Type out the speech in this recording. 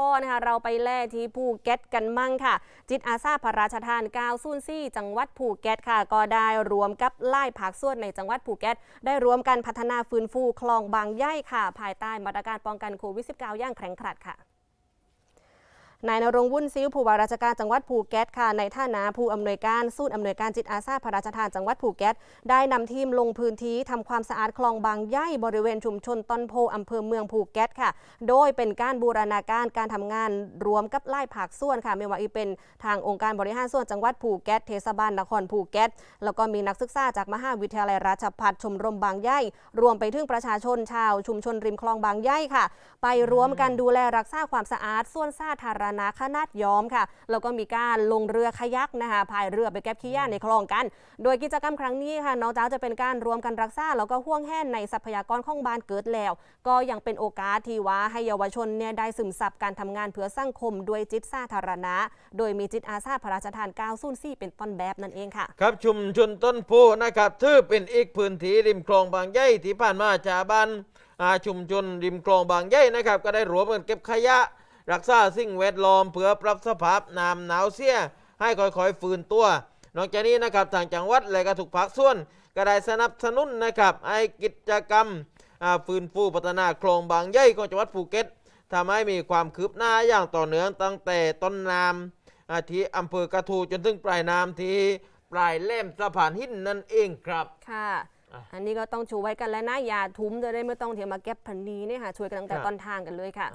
ข้อนะคะเราไปแล่ที่ภูเก็ตกันมั่งค่ะ จิตอาสาพระราชทานกาวซุนซี่จังหวัดภูเก็ตค่ะ ก็ได้รวมกับไล่ผักส่วนในจังหวัดภูเก็ต ได้รวมกันพัฒนาฟื้นฟูคลองบางใหญ่ค่ะ ภายใต้มาตรการป้องกันโควิด -19 อย่างแข็งขัดค่ะ นายนรงวุ่นซิ้วผู้ว่าราชการจังหวัดภูเก็ตค่ะในฐานะผู้อำนวยการสูตรอำนวยการจิตอาสาพระราชทานจังหวัดภูเก็ตได้นำทีมลงพื้นที่ทำความสะอาดคลองบางใหญ่บริเวณชุมชนต้นโพอำเภอเมืองภูเก็ตค่ะ โดยเป็นการบูรณาการการทำงานรวมกับไล่ผักส่วนค่ะไม่ว่าอีเป็นทางองค์การบริหารส่วนจังหวัดภูเก็ตเทศบาลนครภูเก็ตแล้วก็มีนักศึกษาจากมหาวิทยาลัยราชภัฏชมรมบางใหญ่รวมไปถึงประชาชนชาวชุมชนริมคลองบางใหญ่ค่ะ ไปรวมกันดูแลรักษาความสะอาดส่วนสาธารณะขนาดย้อมค่ะ แล้วก็มีการลงเรือคายักนะคะพายเรือไปเก็บขี้ยาในคลองกัน โดยกิจกรรมครั้งนี้ค่ะน้อกจาจะเป็นการรวมกันรักษาแล้วก็ห่วงแห่นในทรัพยากรของบ้านเกิดแล้ว ก็ยังเป็นโอกาสที่ว่าให้เยาวชนเนี่ยได้ซึมซับการทำงานเพื่อสังคมด้วยจิตสาธารณะ โดยมีจิตอาสาพระราชทาน9ซุนซี่เป็นต้นแบบนั่นเองค่ะ ครับชุมชนต้นโพนะครับถือเป็นอีกพื้นที่ริมคลองบางใหญ่ที่ผ่านมาชาวบ้านชุมชนริมคลองบางใหญ่นะครับ ก็ได้รวมกันเก็บขยะ รักษาสิ่งแวดล้อมเพื่อปรับสภาพน้ำหนาวเสียให้ค่อยๆฟื้นตัวนอกจากนี้นะครับทางจังหวัดและก็ทุกภาคส่วน ก็ได้สนับสนุนนะครับให้กิจกรรมอ่าฟื้นฟูพัฒนาคลองบางใหญ่ของจังหวัดภูเก็ตทำให้มีความคืบหน้าอย่างต่อเนื่องตั้งแต่ต้นน้ำอาที่อำเภอกระทูจนถึงปลายน้ำที่ปลายแหลมสะพานหินนั่นเองครับค่ะอะอันนี้ก็ต้องชูไว้กันแล้วนะอย่าทุ้มจะได้ไม่ต้องเที่ยวมาเก็บพันนีเนี่ยค่ะช่วยกันตั้งแต่ครับต้นทางกันเลยค่ะ